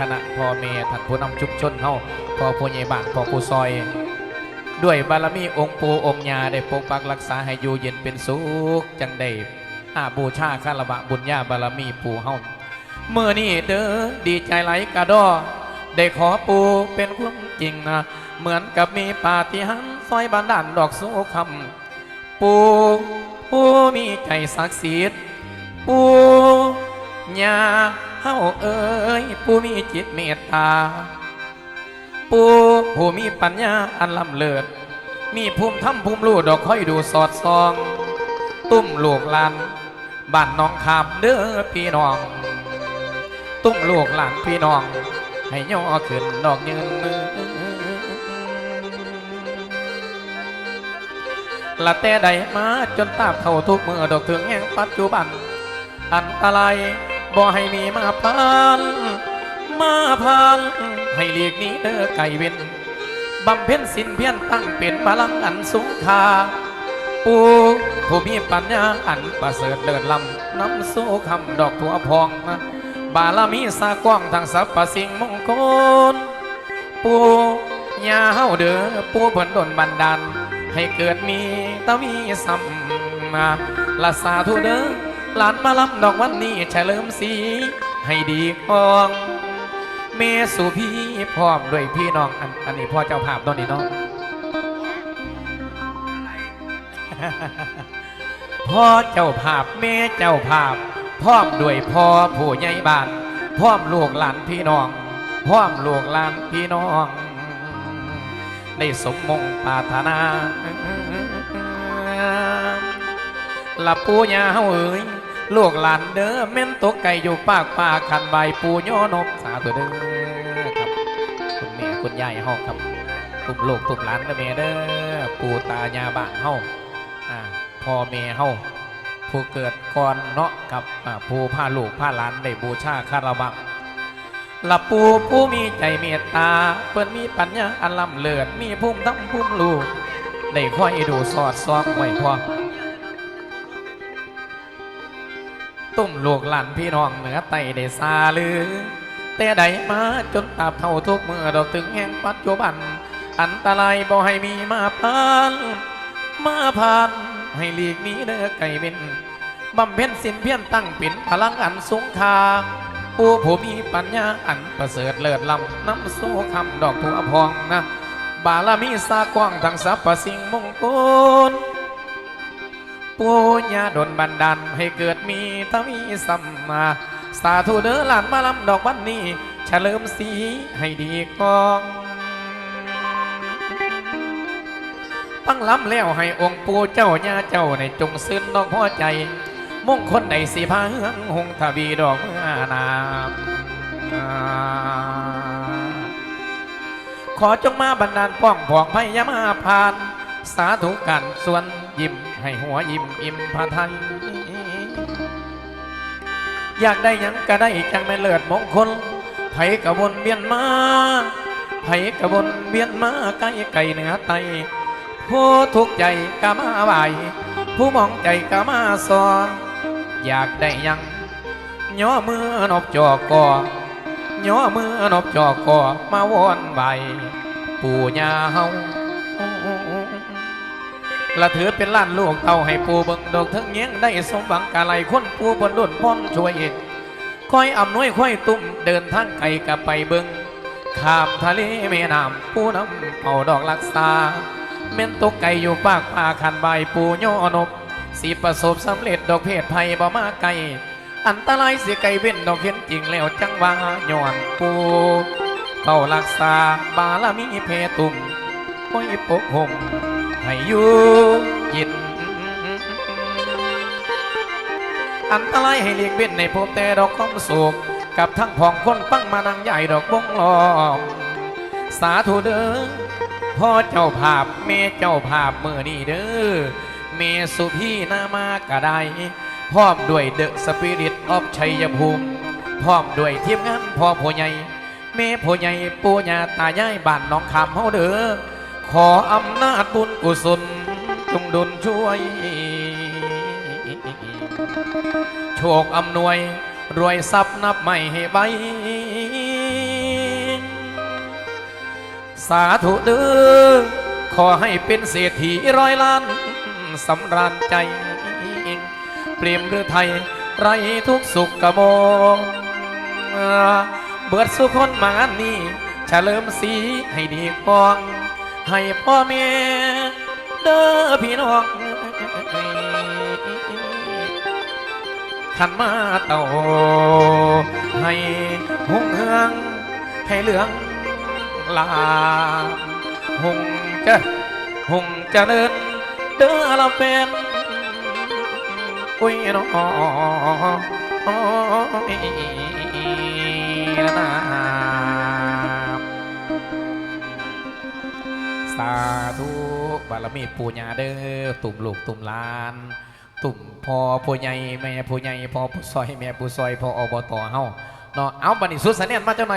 คณะพ่อแม่ท่านผู้นำชุมชนเฮาพ่อผู้ใหญ่บ้านพ่อผู้ซอย ด้วยบารมีองค์ปู่องค์ญาได้ปกปักรักษาให้อยู่เย็นเป็นสุขจังได้อาบูชาคารวะบุญญาบารมีปู่เฮาเมื่อนี้เด้อดีใจไหลกระดอได้ขอปู่เป็นความจริงนะ เหมือนกับมีปาฏิหาริย์ซอยบันดาลดอกโซคำปู่ผู้มีใจศักดิ์สิทธิ์ปู่ ญาเฮาเอ้ยผู้มีจิตเมตตาปูผู้มีปัญญาอันล้ำเลิศ มีภูมิธรรมภูมิรู้ดอกค่อยดูสอดส่อง ตุ้มลูกหลานบ้านน้องขามเด้อพี่น้อง ตุ้มลูกหลานพี่น้อง ให้ย่อขึ้นดอกยืนมือละแต่ใดมาจนตาบเท่าทุกมือดอกถึงแห่งปัจจุบัน อันตราย บ่ให้มีมาพานมาพานให้เลียกนี้เด้อไก่เว้นบำเพ็ญสินเพียรตั้งเป็นพลังอันสูงค่าปูผู้มีปัญญาอันประเสริฐเลิศลำนำสู้คำดอกทั่วพอง บารมีสากว้างทางสรรพสิ่งมงคล ปูยาเฮาเด้อปูเพิ่นดนบันดาลให้เกิดมีตะวีสัมมาละสาธุเด้อ หลานมาลำดอกวันนี้เฉลิมสีให้ดีกองเมสุพี่พร้อมด้วยพี่น้องอันอันนี้พ่อเจ้าภาพตอนนี้เนาะพ่อเจ้าภาพแม่เจ้าภาพ พร้อมด้วยพ่อผู้ใหญ่บ้าน พร้อมลูกหลานพี่น้อง พร้อมลูกหลานพี่น้องได้สมมงปรารถนาละปูยาเฮาเอ๋ย ลูกหลานเด้อแม่นตกไก่อยู่ปากป่าคันใบปูย่อนกสาธุเด้อครับ คุณแม่คุณยายเฮาครับตุ่มลูกตุ่มหลานเด้อแม่เด้อปูตายาบ้านเฮาอ่าพ่อแม่เฮาผู้เกิดก่อนเนาะกับอ่าผู้พาลูกพาหลานได้บูชาคารวะละปูผู้มีใจเมตตาเปิดมีปัญญาอันล้ำเลิศมีภูมิทั้งภูมิรู้ได้คอยดูสอดซ้อมไว้พอ ตุ่มลูกหลานพี่น้องเหนือไตได้ซาลือ แต่ใดมาจนตาบเท่าทุกเมื่อดอกถึงแห่งปัจจุบัน อันตรายบ่ให้มีมาพานมาพานให้หลีกนี้เด้อไก่เป็นบำเพ็ญสินเพียรตั้งเป็นพลังอันสูงคาผู้ผู้มีปัญญาอันประเสริฐเลิศล้ำน้ำโซคำดอกทั่วพองนะ บารมีสากว้างทั้งสรรพสิ่งมงคล ปูญาดนบันดาลให้เกิดมีทวีสัมมา สาธุเด้อหลานมาลำดอกวันนี้เฉลิมสีให้ดีกองตั้งล้ำแล้วให้องค์ปู่เจ้าญาเจ้าในจงซึ้นน้องพ่อใจมงคลใดสีพาเฮืองหงทวีดอกเมื่อนามขอจงมาบันดาลป้องผองพยามาพาน สาธุกันส่วนยิ้ม ให้หัวยิ้มอิ่มพระไทย อยากได้ยังก็ได้จังไม่เลิศมงคลไผกระวนเวียนมาไผกระวนเวียนมาไกลไก่เหนือไตผู้ทุกข์ใจกะมาไหวผู้มองใจกะมาสอนอยากได้ยังย่อมือนบจอกอย่อมือนบจอกอมาวอนใบปู่ยาเฮา ละถือเป็นล้านลูกเต่าให้ปูเบิงดอกทั้งเงี้ยงได้สมหวังกะไลคนปูบนดุนพ้นช่วยเองคอยอำนวยคอยตุ้มเดินทางไกลกะไปเบิงข้ามทะเลแม่น้ำผู้น้ำเป่าดอกลักษาแม่นตกไก่อยู่ปากป่าคันใบปู่ย่อนบสิประสบสำเร็จดอกเพศภัยบ่มาไกลอันตรายเสียไกลเว้นดอกเห็นจริงแล้วจังว่าย้อนปูเข้ารักษาบารมีเพตุ่ม คอยปกห่มให้อยู่ยิน อันตรายให้เลียงเว้นในพบแต่ดอกความสุขกับทั้งพองคนปั้งมานังใหญ่ดอกบงลอมสาธุเด้อพ่อเจ้าภาพเมเจ้าภาพเมื่อนี่เด้อเมสุพี่นามากระไดพร้อมด้วยเดอะสปิริตออฟชัยภูมิพร้อมด้วยทีมงานพ่อผู้ใหญ่เมผู้ใหญ่ปู่ย่าตายายบ้านน้องคำเฮาเด้อ ขออำนาจบุญกุศลจงดลช่วย โชคอำนวย รวยทรัพย์นับไม่ให้ใบสาธุเด้อขอให้เป็นเศรษฐีร้อยล้านสำราญใจ เปลี่ยมหรือไทย ไรทุกสุขกระโมงเบิดสุขคนมางานนี้เฉลิมสีให้ดีกวาง ให้พ่อแม่เด้อพี่น้องขันมาเต่าให้หุ่งเฮืองให้เหลืองลาหุ่งจะหุงจะเดินเด้อละเป็นอุ้ยน้อยนะ สาธุบารมีปูญาเด้อตุ่มลูกตุ่มลาน ตุ่มพ่อผู้ใหญ่แม่ผู้ใหญ่พ่อผู้ซอยแม่ผู้ซอยพ่ออบตเฮาเนาะเอาบัดนี้สุดสันเนียนมาเจ้าหน่อย